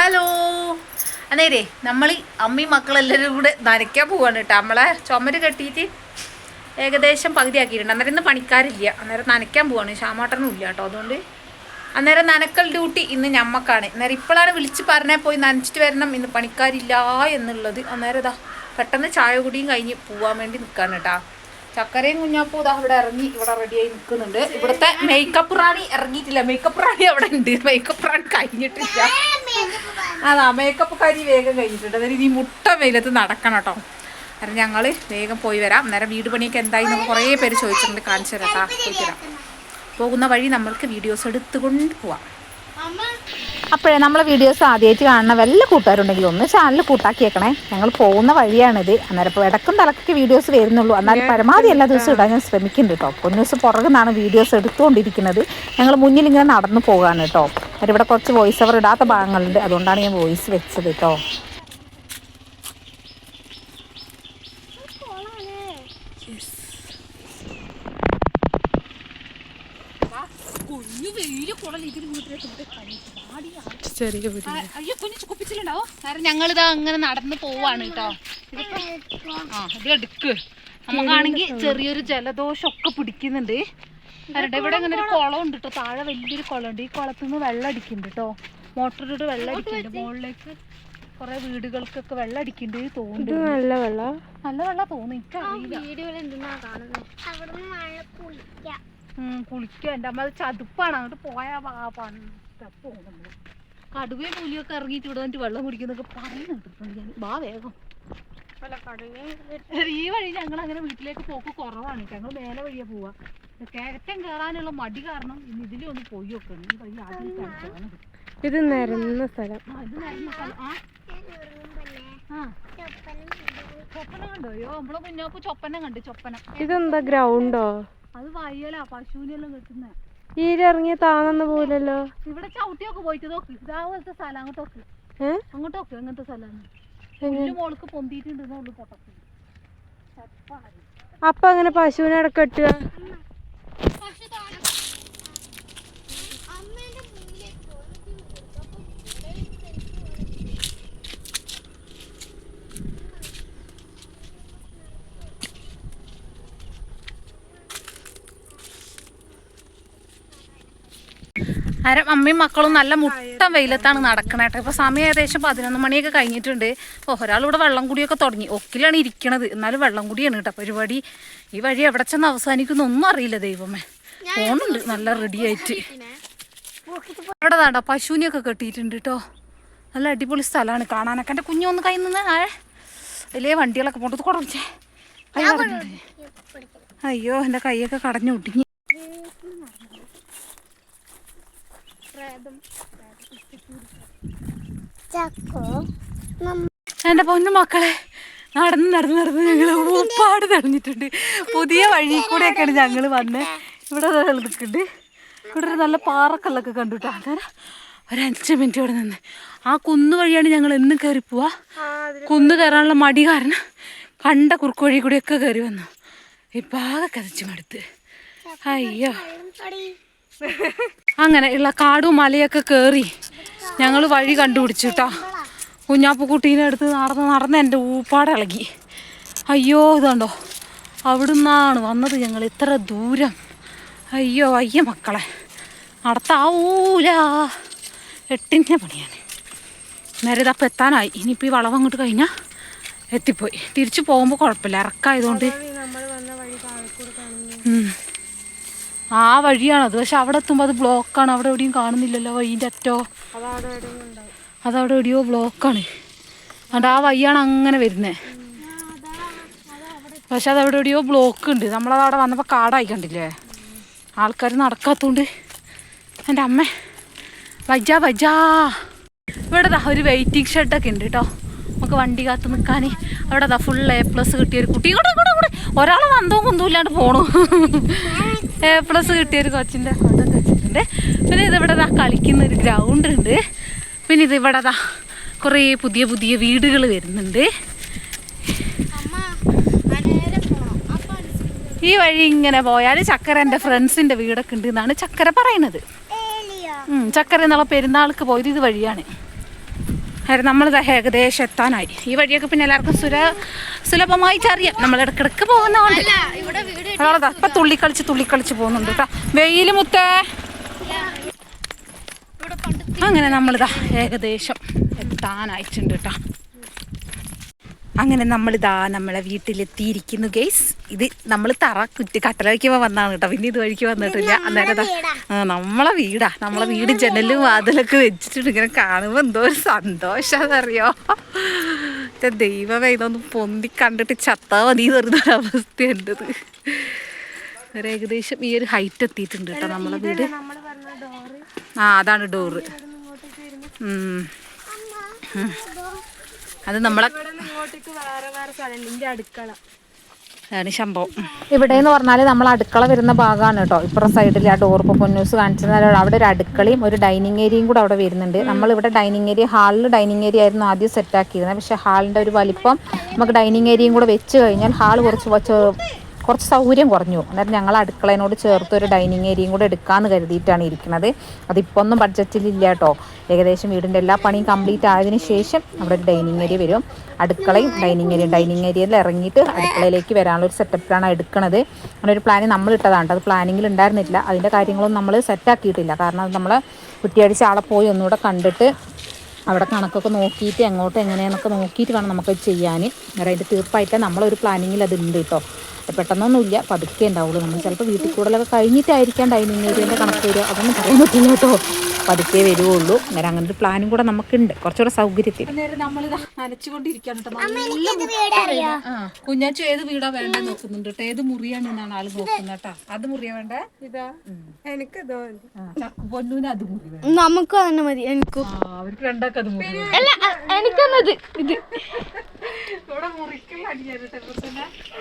Hello. അന്നേരേ നമ്മൾ അമ്മയും മക്കളെല്ലാവരും കൂടെ നനയ്ക്കാൻ പോവാണ് കേട്ടോ. നമ്മളെ ചുമര് കെട്ടിയിട്ട് ഏകദേശം പകുതിയാക്കിയിട്ടുണ്ട്. അന്നേരം ഇന്ന് പണിക്കാരില്ല. അന്നേരം നനയ്ക്കാൻ പോവാണ്. ശ്യാമാട്ടനും ഇല്ല കേട്ടോ. അതുകൊണ്ട് അന്നേരം നനക്കൽ ഡ്യൂട്ടി ഇന്ന് ഞമ്മക്കാണ്. അന്നേരം ഇപ്പോഴാണ് വിളിച്ച് പറഞ്ഞാൽ പോയി നനച്ചിട്ട് വരണം. ഇന്ന് പണിക്കാരില്ല എന്നുള്ളത്. അന്നേരം ഇതാ പെട്ടെന്ന് ചായ കുടിയും കഴിഞ്ഞ് പോവാൻ വേണ്ടി നിൽക്കാണ് കേട്ടോ. ചക്കരയും കുഞ്ഞാപ്പും ഇതാ ഇവിടെ ഇറങ്ങി ഇവിടെ റെഡിയായി നിൽക്കുന്നുണ്ട്. ഇവിടുത്തെ മേക്കപ്പ് റാണി ഇറങ്ങിയിട്ടില്ല. മേക്കപ്പ് റാണി അവിടെ ഉണ്ട്. മേക്കപ്പ് റാണി കഴിഞ്ഞിട്ടില്ല. അതാ മേക്കപ്പ് കാരി വേഗം കഴിഞ്ഞിട്ടുണ്ട്. അതായത് ഇനി മുട്ട വെയിലത്ത് നടക്കണം കേട്ടോ. അന്നേരം ഞങ്ങൾ വേഗം പോയി വരാം. അന്നേരം വീട് പണിയൊക്കെ എന്തായി നമ്മൾ കുറേ പേര് ചോദിച്ചിട്ടുണ്ട്. കാണിച്ചു തരാം വരാം പോകുന്ന വഴി നമ്മൾക്ക് വീഡിയോസ് എടുത്തുകൊണ്ട് പോവാം. അപ്പോഴേ നമ്മളെ വീഡിയോസ് ആദ്യമായിട്ട് കാണുന്ന വല്ല കൂട്ടുകാരുണ്ടെങ്കിൽ ഒന്ന് ചാനൽ കൂട്ടാക്കിയേക്കണേ. ഞങ്ങൾ പോകുന്ന വഴിയാണിത്. അന്നേരം ഇപ്പോൾ ഇടക്കും തലക്കൊക്കെ വീഡിയോസ് വരുന്നുള്ളൂ. എന്നാലും പരമാവധി എല്ലാ ദിവസവും ഇടാൻ ഞാൻ ശ്രമിക്കുന്നുണ്ട് കേട്ടോ പൊന്നൂസ് പുറകുന്നാണ് വീഡിയോസ് എടുത്തുകൊണ്ടിരിക്കുന്നത് ഞങ്ങൾ മുന്നിൽ ഇങ്ങനെ നടന്നു പോകാണ് കേട്ടോ അവരിവിടെ ഇവിടെ കുറച്ച് വോയിസ് ഓവർ ഇടാത്ത ഭാഗങ്ങളുണ്ട്. അതുകൊണ്ടാണ് ഞാൻ വോയിസ് വെച്ചത് കേട്ടോ കുഞ്ഞു വെയിൽ കുടൽ ഇതിൽ ചെറിയ ആ, അയ്യോ കുഞ്ഞു കുപ്പിച്ചിലുണ്ടാവോ? കാരണം ഞങ്ങളിതാ അങ്ങനെ നടന്ന് പോവാണ് കേട്ടോ ആ ഇത് എടുക്ക്. നമുക്കാണെങ്കിൽ ചെറിയൊരു ജലദോഷം ഒക്കെ പിടിക്കുന്നുണ്ട്. അവരുടെ ഇവിടെ അങ്ങനെ ഒരു കുളം ഉണ്ട് കേട്ടോ താഴെ വലിയൊരു കുളം ഉണ്ട് ഈ കുളത്തിൽ നിന്ന് വെള്ളം അടിക്കുന്നുണ്ട് കേട്ടോ മോട്ടറിട്ട് വെള്ളം അടിക്കുന്നുണ്ട് മുകളിലേക്ക് കുറെ വീടുകൾക്കൊക്കെ വെള്ളം അടിക്കുന്നുണ്ട് തോന്നുന്നു നല്ല വെള്ളം? നല്ല വെള്ളം തോന്നുന്നു. എനിക്കറിയില്ല. കുളിക്കുക എന്റെ അമ്മ അത് ചതുപ്പാണ്. അങ്ങോട്ട് പോയാ പോകും നമ്മൾ കടുവയും പുലിയൊക്കെ ഇറങ്ങിയിട്ട് ഇവിടെ വന്നിട്ട് വെള്ളം കുടിക്കുന്നൊക്കെ പറയുന്നുണ്ട് ഞാൻ. വാ വേഗം. ഈ വഴി ഞങ്ങൾ അങ്ങനെ വീട്ടിലേക്ക് പോക്ക് കുറവാണ്. ഞങ്ങൾ മേലെ വഴിയാ പോവാ. കയറ്റം കേറാനുള്ള മടി കാരണം ഇന്ന് ഇതിലേ ഒന്ന് പോയി നോക്കണം ഈ വഴി ആദ്യം ഇത് നിരന്ന സ്ഥലം. ആ ഇത് സ്ഥലം. ആ. ചൊപ്പന കണ്ടോ? അയ്യോ നമ്മളെ കുഞ്ഞോപ്പ് ചൊപ്പന കണ്ട് ചൊപ്പന. ഇതെന്താ ഗ്രൗണ്ടോ അത് വയ്യലാ പശുവിനെല്ലാം കിട്ടുന്ന. ഈരിറങ്ങി താണെന്ന് പോലല്ലോ ഇവിടെ ചവിട്ടിയൊക്കെ പോയിട്ട് നോക്ക്. ഇതാപോലത്തെ സ്ഥലം അങ്ങോട്ട് നോക്ക്. ഏ? അങ്ങോട്ട് നോക്ക് അങ്ങനത്തെ സ്ഥലമാണ് മോൾക്ക് പൊന്തിയിട്ടുണ്ടെന്നുള്ളു പൊട്ടത്തിൽ അപ്പൊ അങ്ങനെ പശുവിനെ കെട്ടുക? അരം അമ്മയും മക്കളും നല്ല മുട്ട വെയിലത്താണ് നടക്കണേട്ടോ ഇപ്പൊ സമയം ഏകദേശം പതിനൊന്ന് മണിയൊക്കെ കഴിഞ്ഞിട്ടുണ്ട് ഓ ഒരാളിവിടെ വെള്ളം കുടിയൊക്കെ തുടങ്ങി ഒക്കിലാണ് ഇരിക്കണത് എന്നാലും വെള്ളം കുടിയാണ് കേട്ടോ പരിപാടി ഈ വഴി എവിടെ ചെന്ന് അവസാനിക്കുന്ന ഒന്നും അറിയില്ല ദൈവമേ ഫോണുണ്ട് നല്ല റെഡി ആയിട്ട് ഇവിടെ താണ്ടോ പശുവിനെയൊക്കെ കെട്ടിയിട്ടുണ്ട് കേട്ടോ നല്ല അടിപൊളി സ്ഥലമാണ് കാണാനൊക്കെ എന്റെ കുഞ്ഞൊന്ന് കൈ നിന്ന് അല്ലേ വലിയ വണ്ടികളൊക്കെ പോട്ടത് കുറച്ചേ അയ്യോ എന്റെ കൈയൊക്കെ കടഞ്ഞു ചക്കോ എന്റെ പൊന്നു മക്കളെ നടന്ന് നടന്ന് നടന്ന് ഞങ്ങൾ ഒരുപാട് തെളിഞ്ഞിട്ടുണ്ട്. പുതിയ വഴി കൂടെയൊക്കെയാണ് ഞങ്ങൾ വന്ന്. ഇവിടെ നിൽക്കുന്നുണ്ട് ഇവിടെ ഒരു നല്ല പാറക്കല്ലൊക്കെ കണ്ടുട്ടോ. അന്നേരം ഒരു അഞ്ച് മിനിറ്റ് ഇവിടെ നിന്ന്. ആ കുന്ന് വഴിയാണ് ഞങ്ങൾ എന്നും കയറി പോവാ. കുന്നു കയറാനുള്ള മടി കാരണം കണ്ട കുറുക്ക് വഴി കൂടെയൊക്കെ കയറി വന്നു. ഇപ്പം ആകെ കതച്ചു മടുത്ത്. അയ്യോ. അങ്ങനെ ഉള്ള കാടും മലയൊക്കെ കയറി ഞങ്ങൾ വഴി കണ്ടുപിടിച്ചു കേട്ടോ കുഞ്ഞാപ്പുക്കുട്ടീനെ അടുത്ത് നടന്ന് നടന്ന് എന്റെ ഊപ്പാട് ഇളകി. അയ്യോ ഇതുണ്ടോ. അവിടുന്നാണ് വന്നത് ഞങ്ങൾ ഇത്ര ദൂരം. അയ്യോ അയ്യ മക്കളെ. നടത്താവൂല. എട്ടിന്റെ പണിയാണ്. നേരെ ഇതപ്പം എത്താനായി. ഇനിയിപ്പോൾ ഈ വളവ് അങ്ങോട്ട് കഴിഞ്ഞാൽ എത്തിപ്പോയി. തിരിച്ചു പോകുമ്പോൾ കുഴപ്പമില്ല. ഇറക്കായതുകൊണ്ട്. നമ്മൾ വന്ന വഴി. ആ വഴിയാണത് പക്ഷെ അവിടെ എത്തുമ്പോൾ അത് ബ്ലോക്കാണ് അവിടെ എവിടെയും കാണുന്നില്ലല്ലോ വഴീന്റെ അറ്റോ? അതവിടെ എവിടെയും ബ്ലോക്കാണ് അതുകൊണ്ട് ആ വഴിയാണ് അങ്ങനെ വരുന്നത് പക്ഷെ അതവിടെ എവിടെയോ ബ്ലോക്ക് ഉണ്ട്. നമ്മളത് അവിടെ വന്നപ്പോൾ കാടായി കണ്ടില്ലേ? ആൾക്കാർ നടക്കാത്തതുകൊണ്ട് എന്റെ അമ്മ വജാ വജാ ഇവിടെ ദാ ഒരു വെയിറ്റിംഗ് ഷെഡൊക്കെ ഉണ്ട് കേട്ടോ നമുക്ക് വണ്ടി കാത്ത് നിൽക്കാൻ അവിടെ ദാ ഫുൾ എ പ്ലസ് കിട്ടിയ ഒരു കുട്ടി. കൂടെ കൂടെ കൂടെ ഒരാളെ വന്തവും കുന്തവും പോണു. എ പ്ലസ് കിട്ടിയ ഒരു കൊച്ചിന്റെ അതൊക്കെ വെച്ചിട്ടുണ്ട്. പിന്നെ ഇതിവിടെ ദാ കളിക്കുന്ന ഒരു ഗ്രൗണ്ട് ഉണ്ട്. പിന്നെ ഇതിവിടെ ദാ കുറേ പുതിയ പുതിയ വീടുകൾ വരുന്നുണ്ട്. ഈ വഴി ഇങ്ങനെ പോയാൽ ചക്കര എന്റെ ഫ്രണ്ട്സിന്റെ വീടൊക്കെ ഉണ്ട് എന്നാണ് ചക്കര പറയണത് ഉം, ചക്കര എന്നുള്ള പെരുന്നാൾക്ക് പോയത് ഇത് വഴിയാണ്. അതായത് നമ്മൾ ഏകദേശം എത്താനായി. ഈ വഴിയൊക്കെ പിന്നെ എല്ലാവർക്കും സുര സുലഭമായിട്ട് അറിയാം നമ്മൾ ഇടക്കിടക്ക് പോകുന്നതുകൊണ്ട്. ഒരാളതാ ഇപ്പൊ തുള്ളിക്കളിച്ച് തുള്ളിക്കളിച്ച് പോകുന്നുണ്ട് കേട്ടോ വെയിൽ മുത്തേ. അങ്ങനെ നമ്മളിതാ ഏകദേശം എത്താനായിട്ടുണ്ട് കേട്ടോ അങ്ങനെ നമ്മൾ നമ്മളിതാ നമ്മളെ വീട്ടിലെത്തിയിരിക്കുന്നു ഗെയ്സ് ഇത് നമ്മൾ തറ കുറ്റി കട്ടല വയ്ക്കുമ്പോൾ വന്നാണ് കേട്ടോ. പിന്നെ ഇത് വഴിക്ക് വന്നിട്ടില്ല അന്നേരം നമ്മളെ വീടാ. നമ്മളെ വീട് ജനലും വാതിലൊക്കെ വെച്ചിട്ടുണ്ട് ഇങ്ങനെ കാണുമ്പോൾ എന്തോ ഒരു സന്തോഷാന്നറിയോ? എന്റെ ദൈവമേ ഇതൊന്നും പൊന്തി കണ്ടിട്ട് ചത്താ മതി എന്ന് പറഞ്ഞൊരു അവസ്ഥയുണ്ടത് ഒരു ഏകദേശം ഈ ഒരു ഹൈറ്റ് എത്തിയിട്ടുണ്ട് കേട്ടോ നമ്മളെ വീട്. ആ അതാണ് ഡോറ് ഉം. അത് നമ്മളെ സംഭവം. ഇവിടെ എന്ന് പറഞ്ഞാൽ നമ്മൾ അടുക്കള വരുന്ന ഭാഗമാണ് കേട്ടോ. ഇപ്പുറം സൈഡിൽ ആ ഡോർ ഇപ്പോൾ പൊന്നൂസ് കാണിച്ചത് അവിടെ ഒരു അടുക്കളയും ഒരു ഡൈനിങ് ഏരിയയും കൂടെ അവിടെ വരുന്നുണ്ട്. നമ്മൾ ഇവിടെ ഡൈനിങ് ഏരിയ ഹാളിൽ ഡൈനിങ് ഏരിയ ആയിരുന്നു ആദ്യം സെറ്റ് ആക്കിയിരുന്നത്. പക്ഷെ ഹാളിന്റെ ഒരു വലിപ്പം നമുക്ക് ഡൈനിങ് ഏരിയയും കൂടെ വെച്ച് കഴിഞ്ഞാൽ ഹാൾ കുറച്ച് വച്ച് കുറച്ച് സൗകര്യം കുറഞ്ഞു. അന്നേരം ഞങ്ങൾ അടുക്കളേനോട് ചേർത്ത് ഒരു ഡൈനിങ് ഏരിയയും കൂടെ എടുക്കാമെന്ന് കരുതിയിട്ടാണ് ഇരിക്കുന്നത്. അതിപ്പോൾ ഒന്നും ബഡ്ജറ്റിലില്ല കേട്ടോ. ഏകദേശം വീടിന്റെ എല്ലാ പണിയും കംപ്ലീറ്റ് ആയതിനു ശേഷം അവിടെ ഒരു ഡൈനിങ് ഏരിയ വരും. അടുക്കളയും ഡൈനിങ് ഏരിയ ഡൈനിങ് ഏരിയയിൽ ഇറങ്ങിയിട്ട് അടുക്കളയിലേക്ക് വരാനുള്ള ഒരു സെറ്റപ്പിലാണ് എടുക്കുന്നത് അങ്ങനെ ഒരു പ്ലാൻ നമ്മൾ ഇട്ടതാണ്. അത് പ്ലാനിങ്ങിൽ ഉണ്ടായിരുന്നില്ല. അതിന്റെ കാര്യങ്ങളൊന്നും നമ്മൾ സെറ്റാക്കിയിട്ടില്ല കാരണം അത് നമ്മൾ കുറ്റിയടിച്ച് ആളെ പോയി ഒന്നുകൂടെ കണ്ടിട്ട് അവിടെ കണക്കൊക്കെ നോക്കിയിട്ട് എങ്ങോട്ട് എങ്ങനെയാണെന്നൊക്കെ നോക്കിയിട്ട് വേണം നമുക്കത് ചെയ്യാൻ. അതായത് തീർപ്പായിട്ട് നമ്മളൊരു പ്ലാനിങ്ങിൽ അതുണ്ട് കേട്ടോ. പെട്ടെന്നൊന്നുമില്ല. പതുക്കെ ഉണ്ടാവുള്ളൂ. നമ്മൾ ചിലപ്പോൾ വീട്ടിൽ കൂടുതലൊക്കെ കഴിഞ്ഞിട്ടായിരിക്കാം ഡൈനിങ് ഏരിയന്റെ കണക്ക് വരിക. അതൊന്നും പറയാൻ പറ്റില്ല കേട്ടോ. പതുക്കെ വരുവുള്ളൂ. അന്നേരം അങ്ങനെ ഒരു പ്ലാനും കൂടെ നമുക്കുണ്ട്. കുറച്ചുകൂടെ സൗകര്യത്തിൽ. കുഞ്ഞാച്ചു ഏത് വീടാ വേണ്ട നോക്കുന്നുണ്ട് കേട്ടോ. ഏത് മുറിയാണ് എന്നാണ് ആൾ നോക്കുന്നത് കേട്ടോ. അത് മുറിയാ വേണ്ട? ഇതാ. എനിക്ക് പൊന്നൂന് അത് മുറി നമുക്ക് തന്നെ മതി. എനിക്കും. ആ, അവർക്ക് രണ്ടാക്കത് അത് മുറി എനിക്കെന്നത് ഇത്.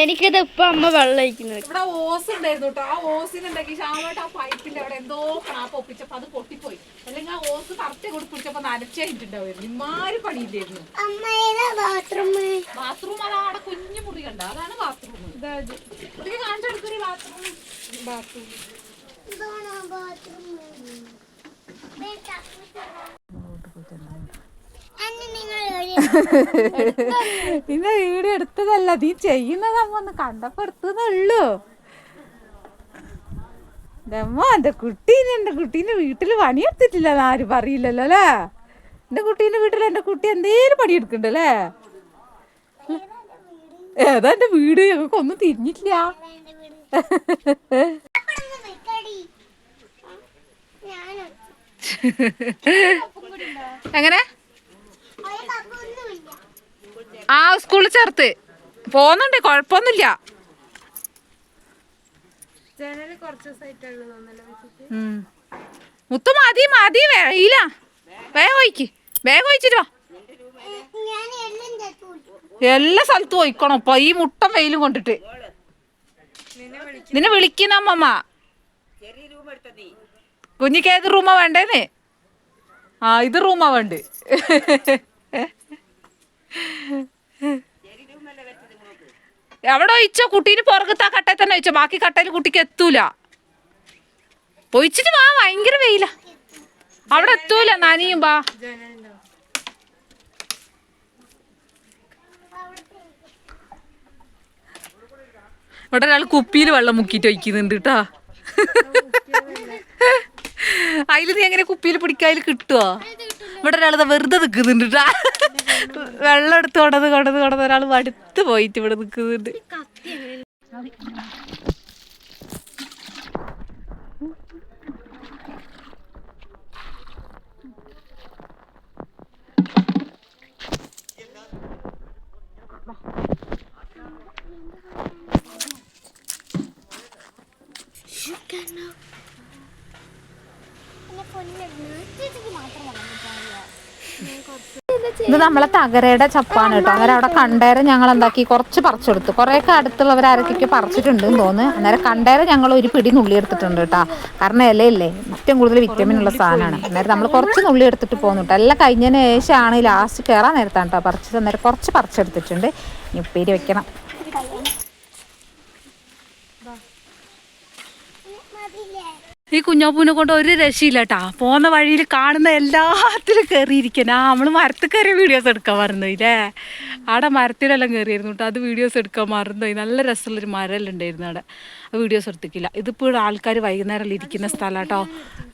എനിക്കത് ഇപ്പൊ അമ്മ വെള്ളം ഒഴിക്കുന്നത്. ഇവിടെ ഓസ് ഉണ്ടായിരുന്നു കേട്ടോ ആ ഓസിനുണ്ടെങ്കിൽ ശ്യാമായിട്ട് ആ പൈപ്പിന്റെ അവിടെ എന്തോ ക്രാപ്പ് ഒപ്പിച്ചപ്പോ അത് പൊട്ടിപ്പോയി. അല്ലെങ്കിൽ ആ ഓസ് കറക്റ്റ് കൂടി പിടിച്ചപ്പോ നനച്ചായിട്ടുണ്ടാവുമായിരുന്നു ഇമാര് പണിയില്ലായിരുന്നു. ബാത്റൂം അതാ അവിടെ കുഞ്ഞു മുറി കണ്ട? അതാണ് ബാത്റൂം കാണിച്ചു കൊടുക്കൊരു ബാത്റൂം ബാത്റൂം പിന്നെ വീഡിയോ എടുത്തതല്ല നീ ചെയ്യുന്നത് അമ്മ ഒന്ന് കണ്ടപ്പോ എടുത്തതുള്ളൂ അമ്മ എന്റെ കുട്ടീനെ എന്റെ കുട്ടീന്റെ വീട്ടിൽ പണിയെടുത്തിട്ടില്ല ആരും പറയില്ലല്ലോ അല്ലേ? എന്റെ കുട്ടീന്റെ വീട്ടിൽ എന്റെ കുട്ടി എന്തേലും പണിയെടുക്കണ്ടല്ലേ ഏതാ എന്റെ വീട്? ഞങ്ങൾക്ക് ഒന്നും തിരിഞ്ഞിട്ടില്ല. എങ്ങനെ? ആ സ്കൂളിൽ ചേർത്ത്. കുഴപ്പമൊന്നുമില്ല. വെച്ചിട്ട് ഉം. മുത്തു മതി മതി വെയില വേഗം ഒഴിക്ക്. വേഗം ഒഴിച്ചിട്ട് വാ. എല്ലാ സ്ഥലത്തും ഒഴിക്കണം ഇപ്പൊ ഈ മുട്ട വെയിലും കൊണ്ടിട്ട്. നിന്നെ വിളിക്കുന്ന അമ്മമ്മ. കുഞ്ഞിക്ക് ഏത് റൂമാ വേണ്ടേന്ന്? ആ ഇത് റൂമാ വേണ്ട? എവിടെ ഒഴിച്ചോ കുട്ടീന് പുറകത്ത് ആ കട്ടയിൽ തന്നെ ഒഴിച്ചോ ബാക്കി കട്ടയിൽ കുട്ടിക്ക് എത്തൂല. ഒഴിച്ചിട്ട് വാ ഭയങ്കര വെയില. അവിടെ എത്തൂല നനിയും വാ. ഇവിടെ ഒരാൾ കുപ്പിയിൽ വെള്ളം മുക്കിട്ട് ഒഴിക്കുന്നുണ്ട് കേട്ടാ അതിൽ നീ എങ്ങനെ കുപ്പിയിൽ പിടിക്കാതിൽ കിട്ടുവോ? ഇവിടെ ഒരാൾ വെറുതെ നിൽക്കുന്നുണ്ട് ട്ടാ. വെള്ളം എടുത്ത് കൊണ്ടത് കൊണ്ടത് കൊണ്ടത് ഒരാൾ മടുത്ത് പോയിട്ട് ഇവിടെ നിൽക്കുന്നുണ്ട്. ഇത് നമ്മളെ തകരയുടെ ചപ്പാണ് കേട്ടോ. അന്നേരം അവിടെ കണ്ടേരം ഞങ്ങൾ എന്താക്കി കുറച്ച് പറിച്ചെടുത്തു. കുറേയൊക്കെ അടുത്തുള്ളവർ ആരൊക്കെ പറിച്ചിട്ടുണ്ട് തോന്നുന്നു. അന്നേരം കണ്ടേരം ഞങ്ങൾ ഒരു പിടി നുള്ളി എടുത്തിട്ടുണ്ട് കേട്ടോ. കാരണം ഇലയില്ലേ? ഏറ്റവും കൂടുതൽ വിറ്റമിൻ ഉള്ള സാധനമാണ്. അന്നേരം നമ്മൾ കുറച്ച് നുള്ളി എടുത്തിട്ട് പോകുന്നു കേട്ടോ. എല്ലാം കഴിഞ്ഞതിന് ശേഷമാണ് ലാസ്റ്റ് കയറാൻ നേരത്താണ് കേട്ടോ പറിച്ചത്. അന്നേരം കുറച്ച് പറിച്ചെടുത്തിട്ടുണ്ട്. ഇനി ഉപ്പേരി വെക്കണം. ഈ കുഞ്ഞാപ്പൂനെ കൊണ്ട് ഒരു രക്ഷയില്ല കേട്ടാ പോകുന്ന വഴിയിൽ കാണുന്ന എല്ലാത്തിലും കയറിയിരിക്കണം ആ നമ്മൾ മരത്തിൽ കയറിയ വീഡിയോസ് എടുക്കാൻ മറന്നുപോയി ഇല്ലേ അവിടെ മരത്തിലെല്ലാം കയറിയിരുന്നു കേട്ടോ. അത് വീഡിയോസ് എടുക്കാൻ മറന്നുപോയി. നല്ല രസമുള്ളൊരു മരമെല്ലാം ഉണ്ടായിരുന്നു അവിടെ വീഡിയോസ് എടുത്തിക്കില്ല ഇതിപ്പോൾ ഇവിടെ ആൾക്കാർ വൈകുന്നേരം ഇരിക്കുന്ന സ്ഥലം കേട്ടോ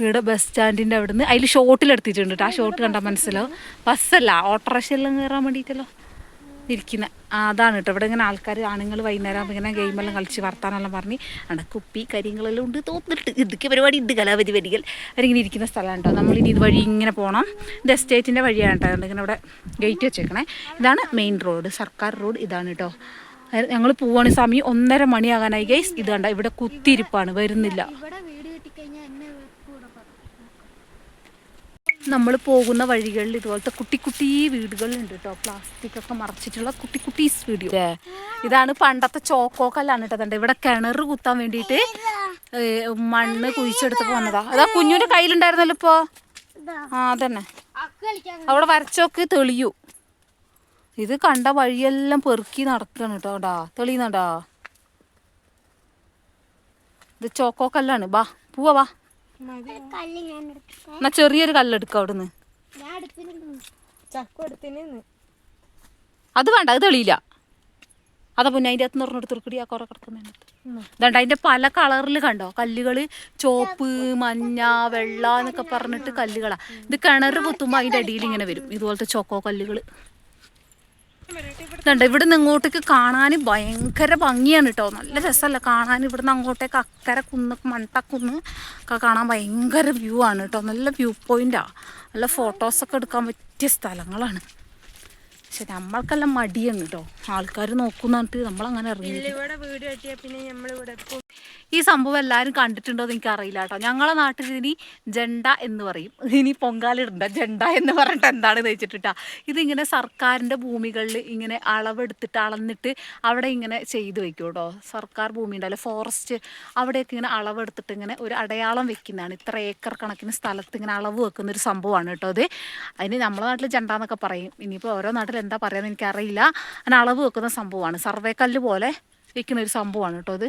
ഇവിടെ ബസ് സ്റ്റാൻഡിന്റെ അവിടെ നിന്ന് അതിൽ ഷോട്ടിൽ എടുത്തിട്ടുണ്ട് കേട്ടോ. ആ ഷോട്ട് കണ്ടാൽ മനസ്സിലാവും. ബസ്സല്ല ഓട്ടോറിക്ഷയെല്ലാം കയറാൻ വേണ്ടിയിട്ടല്ലോ ഇരിക്കുന്ന. അതാണ് കേട്ടോ. ഇവിടെ ഇങ്ങനെ ആൾക്കാർ ആണുങ്ങൾ വൈകുന്നേരം ഇങ്ങനെ ഗെയിമെല്ലാം കളിച്ച് വർത്താനെല്ലാം പറഞ്ഞ് അവിടെ കുപ്പി കാര്യങ്ങളെല്ലാം ഉണ്ട് തോന്നിട്ട് ഇതൊക്കെ പരിപാടി ഉണ്ട് കലാപരിപാടികൾ അവരിങ്ങനെ ഇരിക്കുന്ന സ്ഥലമാണ് കേട്ടോ. നമ്മളിനി ഇത് വഴി ഇങ്ങനെ പോകണം ഇത് എസ്റ്റേറ്റിന്റെ വഴിയാണ് കേട്ടോ. ഇങ്ങനെ ഇവിടെ ഗേറ്റ് വെച്ചേക്കണേ. ഇതാണ് മെയിൻ റോഡ് സർക്കാർ റോഡ് ഇതാണ് കേട്ടോ. ഞങ്ങൾ പോവാണ് സമയം ഒന്നര മണിയാകാനായി ഗൈസ് ഇത് കണ്ട ഇവിടെ കുത്തിയിരിപ്പാണ് വരുന്നില്ല ഇവിടെ വീട് കിട്ടിക്കഴിഞ്ഞാൽ എന്നെ കൂടെ പറയും നമ്മൾ പോകുന്ന വഴികളിൽ ഇതുപോലത്തെ കുട്ടി കുട്ടി വീടുകളുണ്ട് കേട്ടോ. പ്ലാസ്റ്റിക് ഒക്കെ മറച്ചിട്ടുള്ള കുട്ടി കുട്ടി വീഡിയോ ഇതാണ് പണ്ടത്തെ ചോക്കോ കല്ലാണ് കേട്ടോ ഇവിടെ കിണർ കുത്താൻ വേണ്ടിയിട്ട് മണ്ണ് കുഴിച്ചെടുത്ത് പോന്നതാ അതാ കുഞ്ഞുവിന്റെ കയ്യിലുണ്ടായിരുന്നല്ലോ ഇപ്പോ? ആ അതന്നെ. അവിടെ വരച്ചോക്ക് തെളിയു. ഇത് കണ്ട വഴിയെല്ലാം പെറുക്കി നടക്കാണ് കേട്ടോ ഡാ തെളിയുന്നടാ ഇത് ചോക്കോ കല്ലാണ്. ബാ പോവാ വാ എന്നാ ചെറിയൊരു കല്ലെടുക്ക അവിടുന്ന്. അത് വേണ്ട അത് തെളിയില്ല. അതാ പിന്നെ അതിന്റെ അകത്ത് നിന്ന് എടുത്തൊരുക്കടി ആ കുറെ കിടക്കുന്നുണ്ട് ഇതുണ്ട് അതിന്റെ പല കളറിൽ കണ്ടോ? കല്ലുകൾ ചോപ്പ് മഞ്ഞ വെള്ള എന്നൊക്കെ പറഞ്ഞിട്ട് കല്ലുകളാ. ഇത് കിണർ കുത്തുമ്പോൾ അതിന്റെ അടിയിൽ ഇങ്ങനെ വരും. ഇതുപോലത്തെ ചോക്കോ കല്ലുകൾ ഇതുണ്ട് ഇവിടുന്ന് ഇങ്ങോട്ടേക്ക് കാണാൻ ഭയങ്കര ഭംഗിയാണ് കേട്ടോ നല്ല രസമല്ല കാണാൻ? ഇവിടുന്ന് അങ്ങോട്ടേക്ക് അക്കരെ കുന്ന് മണ്ടക്കുന്ന് ഒക്കെ കാണാൻ ഭയങ്കര വ്യൂ ആണ് കേട്ടോ നല്ല വ്യൂ പോയിന്റാ നല്ല ഫോട്ടോസൊക്കെ എടുക്കാൻ പറ്റിയ സ്ഥലങ്ങളാണ്. പക്ഷെ നമ്മൾക്കെല്ലാം മടിയാണ് കേട്ടോ ആൾക്കാർ നോക്കുന്നിട്ട് നമ്മളങ്ങനെ ഇറങ്ങി. ഈ സംഭവം എല്ലാവരും കണ്ടിട്ടുണ്ടോ എന്ന് എനിക്കറിയില്ല കേട്ടോ. ഞങ്ങളെ നാട്ടിൽ ഇനി ജണ്ട എന്ന് പറയും. ഇനി പൊങ്കാലിടണ്ട ജണ്ട എന്ന് പറഞ്ഞിട്ട് എന്താണെന്ന് വെച്ചിട്ടാ ഇതിങ്ങനെ സർക്കാരിന്റെ ഭൂമികളിൽ ഇങ്ങനെ അളവെടുത്തിട്ട് അളന്നിട്ട് അവിടെ ഇങ്ങനെ ചെയ്തു വെക്കും കേട്ടോ. സർക്കാർ ഭൂമി ഉണ്ടല്ലോ ഫോറസ്റ്റ് അവിടെയൊക്കെ ഇങ്ങനെ അളവെടുത്തിട്ട് ഇങ്ങനെ ഒരു അടയാളം വെക്കുന്നതാണ്. ഇത്ര ഏക്കർ കണക്കിന് സ്ഥലത്ത് ഇങ്ങനെ അളവ് വെക്കുന്ന ഒരു സംഭവമാണ് കേട്ടോ അത് അതിന് നമ്മളെ നാട്ടിൽ ജണ്ട എന്നൊക്കെ പറയും. ഇനിയിപ്പോൾ ഓരോ നാട്ടിൽ എന്താ പറയുക എനിക്കറിയില്ല. അതിന് അളവ് വെക്കുന്ന സംഭവമാണ്. സർവേ കല്ല് പോലെ വെക്കുന്ന ഒരു സംഭവമാണ് കേട്ടോ ഇത്.